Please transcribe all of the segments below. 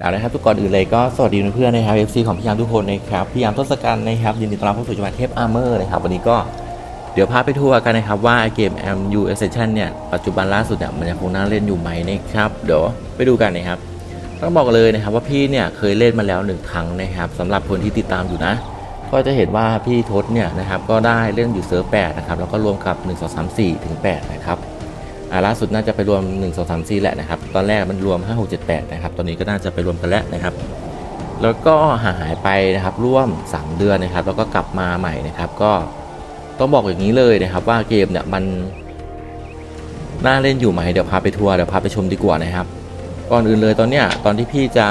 เอาละครับทุกก่อนอื่นเลยก็สวัสดีเพื่อนๆนะครับ FC ของพี่ยามทุกคนนะครับพี่ยามทศกัณฐ์นะครับยินดีต้อนรับเข้าสู่จังหวัดเทพอาร์เมอร์นะครับวันนี้ก็เดี๋ยวพาไปทัวร์กันนะครับว่าเกม MU Ascension เนี่ยปัจจุบันล่าสุดเนี่ยมันยังคงน่าเล่นอยู่ไหมนะครับเดี๋ยวไปดูกันนะครับต้องบอกเลยนะครับว่าพี่เนี่ยเคยเล่นมาแล้วหนึ่งครั้งนะครับสำหรับคนที่ติดตามอยู่นะ ก็จะเห็นว่าพี่ทศเนี่ยนะครับก็ได้เล่นอยู่เซิร์ฟ8นะครับแล้วก็รวมกับ 1 2 3 4ถึง8นะครับ ล่าสุดน่าจะไปรวม 1 2 3 4แหละนะครับ ตอนแรกมันรวม 5 6 7 8 นะครับ ตอนนี้ก็น่าจะไปรวมกันแล้วนะครับ แล้วก็หาหายไปนะครับร่วม 3 เดือนนะครับ แล้วก็กลับมาใหม่นะครับ ก็ต้องบอกอย่างนี้เลยนะครับ ว่าเกมเนี่ยมันน่าเล่นอยู่ไหมเดี๋ยวพาไปทัวร์เดี๋ยวพาไปชมดีกว่านะครับ ก่อนอื่นเลยตอนเนี้ยตอนที่พี่จะ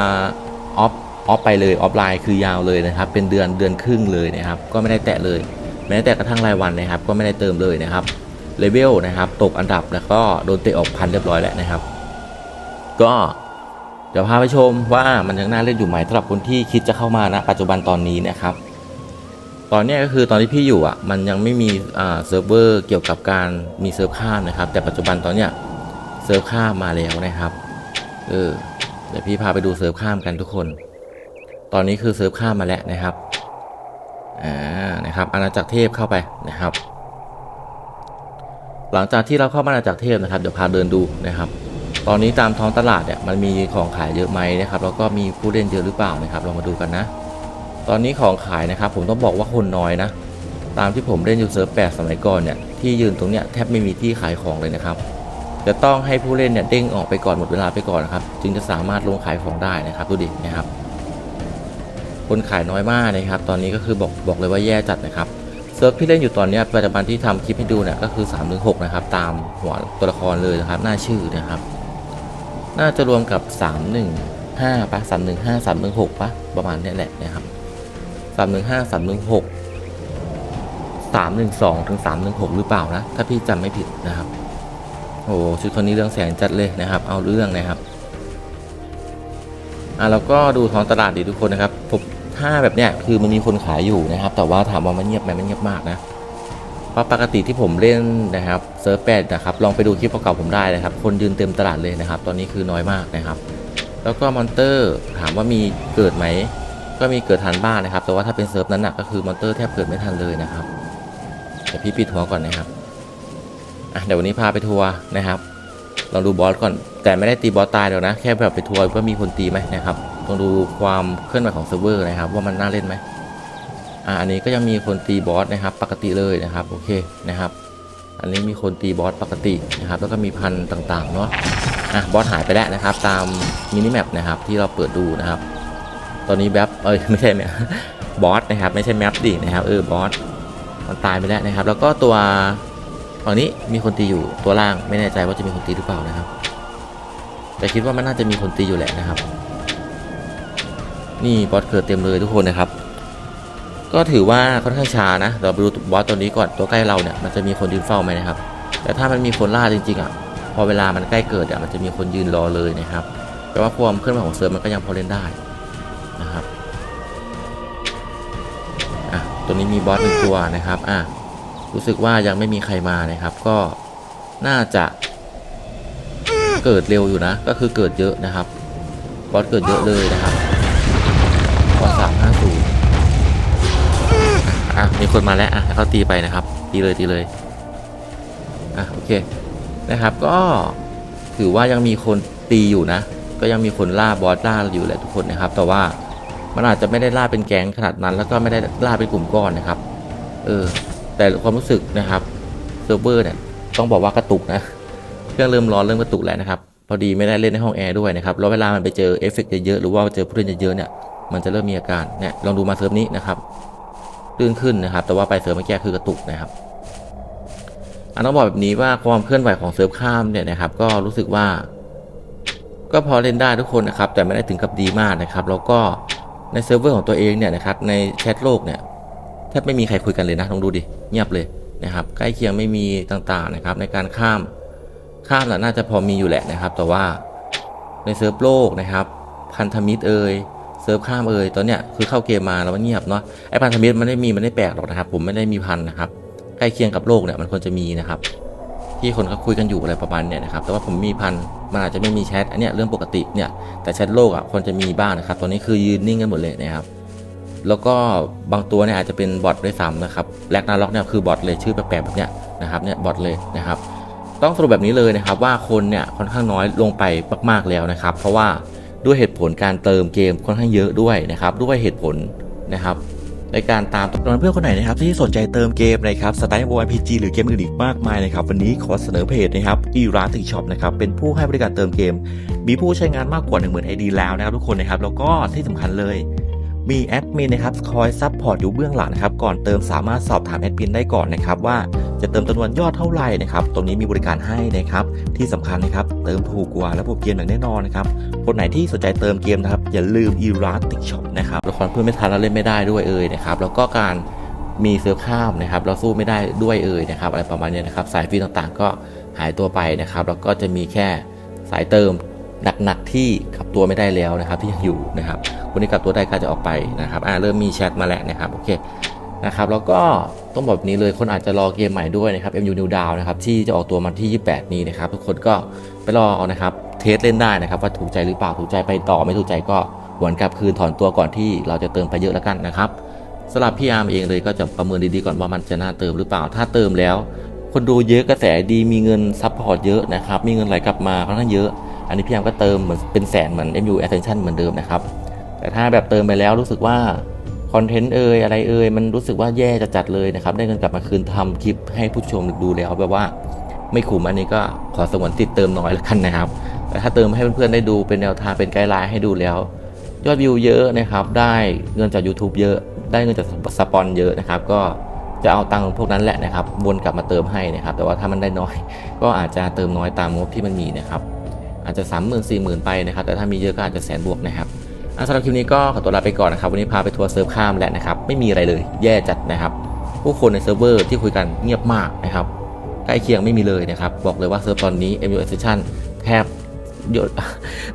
ออฟออฟไปเลยออฟไลน์คือยาวเลยนะครับ เป็นเดือนเดือนครึ่งเลยนะครับ ก็ไม่ได้แตะเลย แม้แต่กระทั่งรายวันนะครับ ก็ไม่ได้เติมเลยนะครับ เลเวลนะครับ ตกอันดับแล้วก็โดนเตะออกพันเรียบร้อยแล้วนะครับ ก็เดี๋ยวพาไปชมว่ามันยังน่าเล่นอยู่ไหมสำหรับคนที่คิดจะเข้ามานะปัจจุบันตอนนี้นะครับ ตอนนี้ก็คือตอนที่พี่อยู่อะมันยังไม่มีอ่าเซิร์ฟเวอร์เกี่ยวกับการมีเซิร์ฟข้ามนะครับ แต่ปัจจุบันตอนเนี้ยเซิร์ฟข้ามมาแล้วนะครับเออเดี๋ยวพี่พาไปดูเซิร์ฟข้ามกันทุกคน ตอนนี้คือเซิร์ฟข้ามมาแล้วนะครับอ่านะครับอาณาจักรเทพเข้าไปนะครับ หลังจากที่เราเข้ามาจากเทพนะครับเดี๋ยวพาเดินดูนะครับ ตอนนี้ตามท้องตลาดเนี่ยมันมีของขายเยอะไหมนะครับแล้วก็มีผู้เล่นเยอะหรือเปล่านะครับ เรามาดูกันนะ ตอนนี้ของขายนะครับ ผมต้องบอกว่าคนน้อยนะ ตามที่ผมเล่นอยู่เซิร์ฟแปดสมัยก่อนเนี่ยที่ยืนตรงเนี้ยแทบไม่มีที่ขายของเลยนะครับ จะต้องให้ผู้เล่นเนี่ยเด้งออกไปก่อนหมดเวลาไปก่อนนะครับ จึงจะสามารถลงขายของได้นะครับดูดินะครับ คนขายน้อยมากนะครับ ตอนนี้ก็คือบอกบอกเลยว่าแย่จัดนะครับ เซิร์ฟที่เล่นอยู่ตอนนี้ปัจจุบันที่ทำคลิปให้ดูเนี่ยก็คือ3 1 6นะครับ ตามหัวตัวละครเลยนะครับ หน้าชื่อนะครับ น่าจะรวมกับ 3 1 5ปะ3 1 5 3 1 6ปะประมาณนี้แหละนะครับ3 1 5 3 1 6 3 1 2ถึง3 1 6 หรือเปล่านะ ถ้าพี่จำไม่ผิดนะครับ โอ้ชุดคนนี้เรื่องแสงจัดเลยนะครับ เอาเรื่องนะครับอะแล้วก็ดูท้องตลาดดีทุกคนนะครับผม ถ้าแบบเนี้ยคือมันมีคนขายอยู่นะครับ แต่ว่าถามว่ามันเงียบไหมมันเงียบมากนะเพราะปกติที่ผมเล่นนะครับเซิร์ฟแปดนะครับลองไปดูคลิปเก่าผมได้นะครับ คนยืนเต็มตลาดเลยนะครับ ตอนนี้คือน้อยมากนะครับ แล้วก็มอนเตอร์ถามว่ามีเกิดไหมก็มีเกิดทันบ้างนะครับ แต่ว่าถ้าเป็นเซิร์ฟนั้นหน่ะก็คือมอนเตอร์แทบเกิดไม่ทันเลยนะครับเดี๋ยวพี่ปิดหัวก่อนนะครับอะเดี๋ยววันนี้พาไปทัวร์นะครับลองดูบอสก่อนแต่ไม่ได้ตีบอสตายเดี๋ยวนะ แค่แบบไปทัวร์ว่ามีคนตีไหมนะครับ ต้องดูความเคลื่อนไหวของเซิร์ฟเวอร์นะครับ ว่ามันน่าเล่นไหมอ่าอันนี้ก็ยังมีคนตีบอสนะครับ ปกติเลยนะครับโอเคนะครับ อันนี้มีคนตีบอสปกตินะครับ แล้วก็มีพันธุ์ต่างๆเนาะอะบอสหายไปแล้วนะครับ ตามมินิแมปนะครับที่เราเปิดดูนะครับ ตอนนี้แบบเอ้ยไม่ใช่แมปบอสนะครับไม่ใช่แมปดินะครับเออบอสมันตายไปแล้วนะครับ แล้วก็ตัวฝั่งนี้มีคนตีอยู่ตัวล่างไม่แน่ใจว่าจะมีคนตีหรือเปล่านะครับ แต่คิดว่ามันน่าจะมีคนตีอยู่แหละนะครับ นี่บอสเกิดเต็มเลยทุกคนนะครับ ก็ถือว่าค่อนข้างช้านะเราไปดูบอสตัวนี้ก่อนตัวใกล้เราเนี่ยมันจะมีคนยืนเฝ้าไหมนะครับ แต่ถ้ามันมีคนล่าจริงๆอะพอเวลามันใกล้เกิดอะมันจะมีคนยืนรอเลยนะครับแปลว่าความเคลื่อนไหวของเซิร์ฟมันก็ยังพอเล่นได้นะครับอะตัวนี้มีบอสหนึ่งตัวนะครับอะรู้สึกว่ายังไม่มีใครมานะครับ ก็น่าจะเกิดเร็วอยู่นะ ก็คือเกิดเยอะนะครับบอสเกิดเยอะเลยนะครับ อะมีคนมาแล้วอะเขาตีไปนะครับ ตีเลยตีเลยอะโอเคนะครับ ก็ถือว่ายังมีคนตีอยู่นะ ก็ยังมีคนล่าบอสล่าอยู่แหละทุกคนนะครับ แต่ว่ามันอาจจะไม่ได้ล่าเป็นแก๊งขนาดนั้น แล้วก็ไม่ได้ล่าเป็นกลุ่มก้อนนะครับ เออ แต่ความรู้สึกนะครับเซิร์ฟเวอร์เนี่ยต้องบอกว่ากระตุกนะเครื่องเริ่มร้อนเริ่มกระตุกแล้วนะครับพอดีไม่ได้เล่นในห้องแอร์ด้วยนะครับแล้วเวลามันไปเจอเอฟเฟกต์เยอะๆหรือว่าเจอผู้เล่นเยอะๆเนี่ยมันจะเริ่มมีอาการเนี่ยลองดูมาเซิร์ฟนี้นะครับ ลื่นขึ้นนะครับ แต่ว่าไปเซิร์ฟเมื่อกี้คือกระตุกนะครับอันต้องบอกแบบนี้ว่าความเคลื่อนไหวของเซิร์ฟข้ามเนี่ยนะครับ ก็รู้สึกว่า ก็พอเล่นได้ทุกคนนะครับ แต่ไม่ได้ถึงกับดีมากนะครับ แล้วก็ในเซิร์ฟเวอร์ของตัวเองเนี่ยนะครับ ในแชทโลกเนี่ยแทบไม่มีใครคุยกันเลยนะลองดูดิเงียบเลยนะครับ ใกล้เคียงไม่มีต่างๆนะครับ ในการข้ามข้ามน่ะน่าจะพอมีอยู่แหละนะครับ แต่ว่าในเซิร์ฟโลกนะครับ พันธมิตรเอ่ย เซิร์ฟข้ามเอ่ยตอนเนี้ยคือเข้าเกมมาแล้วมันเงียบเนาะไอพันธมิตรมันไม่มีมันไม่แปลกหรอกนะครับ ผมไม่ได้มีพันนะครับใกล้เคียงกับโลกเนี่ยมันควรจะมีนะครับ ที่คนเขาคุยกันอยู่อะไรประมาณเนี้ยนะครับแต่ว่าผมมีพันมันอาจจะไม่มีแชทอันเนี้ยเรื่องปกติเนี่ยแต่แชทโลกอะคนจะมีบ้างนะครับ ตอนนี้คือยืนนิ่งกันหมดเลยนะครับแล้วก็บางตัวเนี่ยอาจจะเป็นบอทด้วยซ้ำนะครับแลกนาล็อกเนี่ยคือบอทเลยชื่อแปลกๆแบบเนี้ยนะครับเนี่ยบอทเลยนะครับ ต้องสรุปแบบนี้เลยนะครับว่าคนเนี่ยค่อนข้างน้อยลงไปมากๆแล้วนะครับ เพราะว่า ด้วยเหตุผลการเติมเกมค่อนข้างเยอะด้วยนะครับ ด้วยเหตุผลนะครับ ในการตามตอนเพื่อนคนไหนนะครับ ที่สนใจเติมเกมนะครับสไตล์ MMORPG หรือเกมอื่นอีกมากมายนะครับ วันนี้ขอเสนอเพจนะครับอีราติช็อปนะครับเป็นผู้ให้บริการเติมเกม มีผู้ใช้งานมากกว่า 1 0,000 ID แล้วนะครับทุกคนนะครับแล้วก็ที่สำคัญเลยมีแอดมินนะครับคอยซัพพอร์ตอยู่เบื้องหลังนะครับก่อนเติมสามารถสอบถามแอดมินได้ก่อนนะครับว่า จะเติมจำนวนยอดเท่าไหร่นะครับ ตรงนี้มีบริการให้นะครับ ที่สำคัญนะครับ เติมถูกกว่าและพวกเกมอย่างแน่นอนนะครับ คนไหนที่สนใจเติมเกมนะครับ อย่าลืม e r a t i c Shop นะครับละครเพื่อนไม่ทันแล้วเล่นไม่ได้ด้วยเอ่ยนะครับ แล้วก็การมีเซิร์ฟข้ามนะครับ เราสู้ไม่ได้ด้วยเอ่ยนะครับ อะไรประมาณนี้นะครับ สายฟรีต่างๆ ก็หายตัวไปนะครับ แล้วก็จะมีแค่สายเติมหนักๆที่กลับตัวไม่ได้แล้วนะครับ ที่ยังอยู่นะครับคนที่กลับตัวได้ก็จะออกไปนะครับอ่าเริ่มมีแชทมาแล้วนะครับ โอเค นะครับแล้วก็ต้องบอกแบบนี้เลยคนอาจจะรอเกมใหม่ด้วยนะครับ MU New Down นะครับที่จะออกตัวมันที่ 28 นี้นะครับ ทุกคนก็ไปรอเอานะครับเทสเล่นได้นะครับ ว่าถูกใจหรือเปล่าถูกใจไปต่อไม่ถูกใจก็หวนกลับคืนถอนตัวก่อนที่เราจะเติมไปเยอะแล้วกันนะครับสำหรับพี่อาร์มเองเลยก็จะประเมินดีๆก่อนว่ามันจะน่าเติมหรือเปล่า ถ้าเติมแล้ว คนดูเยอะกระแสดีมีเงินซัพพอร์ตเยอะนะครับมีเงินไหลกลับมาค่อนข้างเยอะ อันนี้พี่อาร์มก็เติมเหมือนเป็นแสนเหมือน MU Ascension เหมือนเดิมนะครับแต่ถ้าแบบเติมไปแล้วรู้สึกว่า คอนเทนต์เอ่ยอะไรเอ่ยมันรู้สึกว่าแย่จะจัดเลยนะครับ ได้เงินกลับมาคืนทำคลิปให้ผู้ชมดูแล้วแบบว่า ไม่คุ้มอันนี้ก็ขอสงวนติดเติมน้อยแล้วกันนะครับแต่ถ้าเติมให้เพื่อนๆได้ดูเป็นแนวทางเป็นไกด์ไลน์ให้ดูแล้ว ยอดวิวเยอะนะครับ ได้เงินจาก YouTube เยอะ ได้เงินจากสปอนเยอะนะครับ ก็จะเอาตังค์พวกนั้นแหละนะครับวนกลับมาเติมให้นะครับ แต่ว่าถ้ามันได้น้อย ก็อาจจะเติมน้อยตามงบที่มันมีนะครับ อาจจะ 3 0 0 0 0 4 0 0 0 0 ไปนะครับ แต่ถ้ามีเยอะก็อาจจะแสนบวกนะครับ สำหรับคลิปนี้ก็ขอตัวลาไปก่อนนะครับ วันนี้พาไปทัวร์เซิร์ฟข้ามแหล้วนะครับ ไม่มีอะไรเลยแย่จัดนะครับ ผู้คนในเซิร์ฟเวอร์ที่คุยกันเงียบมากนะครับ ใกล้เคียงไม่มีเลยนะครับ บอกเลยว่าเซิร์ฟตอนนี้ MU Session แทบย่อย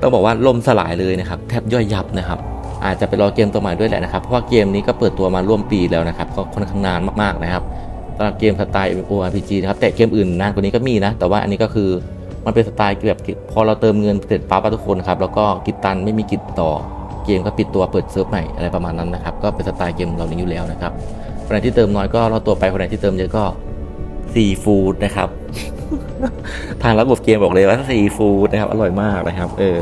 ต้องบอกว่าล่มสลายเลยนะครับ แทบย่อยยับนะครับ อาจจะไปรอเกมตัวใหม่ด้วยแหละนะครับ เพราะว่าเกมนี้ก็เปิดตัวมาร่วมปีแล้วนะครับ ก็ค่อนข้างนานมากๆนะครับสำหรับเกมสไตล์ MMORPG นะครับ แต่เกมอื่นนานกว่านี้ก็มีนะ แต่ว่าอันนี้ก็คือมันเป็นสไตล์แบบพอเราเติมเงินเสร็จปั๊บทุกคนครับ แล้วก็กิจตันไม่มีกิจต่อ เกมก็ปิดตัวเปิดเซิร์ฟใหม่อะไรประมาณนั้นนะครับก็เป็นสไตล์เกมเหล่านี้อยู่แล้วนะครับคนไหนที่เติมน้อยก็รอตัวไปคนไหนที่เติมเยอะก็ซีฟู้ดนะครับ ทางระบบเกมบอกเลยว่าซีฟู้ดนะครับอร่อยมากนะครับ เออ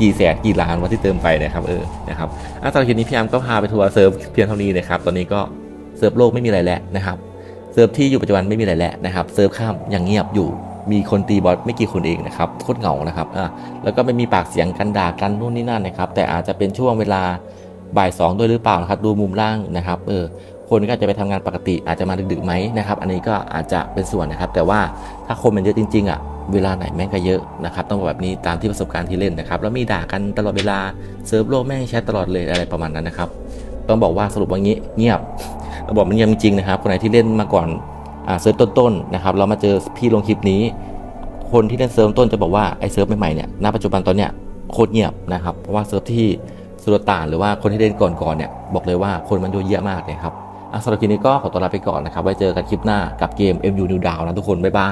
กี่แสนกี่ล้านวันที่เติมไปนะครับเออนะครับอะสำหรับคลิปนี้พี่ยามก็พาไปทัวร์เซิร์ฟเพียงเท่านี้นะครับตอนนี้ก็เซิร์ฟโลกไม่มีอะไรแล้วนะครับเซิร์ฟที่อยู่ปัจจุบันไม่มีอะไรแล้วนะครับเซิร์ฟข้ามยังเงียบอยู่ มีคนตีบอสไม่กี่คนเองนะครับโคตรเหงานะครับอะแล้วก็ไม่มีปากเสียงกันด่ากันนู่นนี่นั่นนะครับ แต่อาจจะเป็นช่วงเวลาบ่ายสองด้วยหรือเปล่านะครับ ดูมุมล่างนะครับเออคนก็จจะไปทำงานปกติอาจจะมาดึกๆไหมนะครับ อันนี้ก็อาจจะเป็นส่วนนะครับ แต่ว่าถ้าคนมันเยอะจริง ๆอะเวลาไหนแม่งก็เยอะนะครับต้องบอกแบบนี้ตามที่ประสบการณ์ที่เล่นนะครับ แล้วมีด่ากันตลอดเวลาเซิร์ฟโลกแม่งแชทตลอดเลยอะไรประมาณนั้นนะครับ ต้องบอกว่าสรุปว่างี้เงียบต้องบอกมันเงียบจริงๆนะครับคนไหนที่เล่นมาก่อน เซิร์ฟต้นๆนะครับเรามาเจอพี่ลงคลิปนี้ คนที่เล่นเซิร์ฟต้นจะบอกว่าไอเซิร์ฟใหม่ๆเนี่ยณปัจจุบันตอนเนี้ยโคตรเงียบนะครับเพราะว่าเซิร์ฟที่สุลต่านหรือว่าคนที่เล่นก่อนๆเนี่ยบอกเลยว่าคนมันเยอะแยะมากเลยครับอะสำหรับคลิปนี้ก็ขอตัวลาไปก่อนนะครับไว้เจอกันคลิปหน้ากับเกม MU New Down นะทุกคนบ๊ายบาย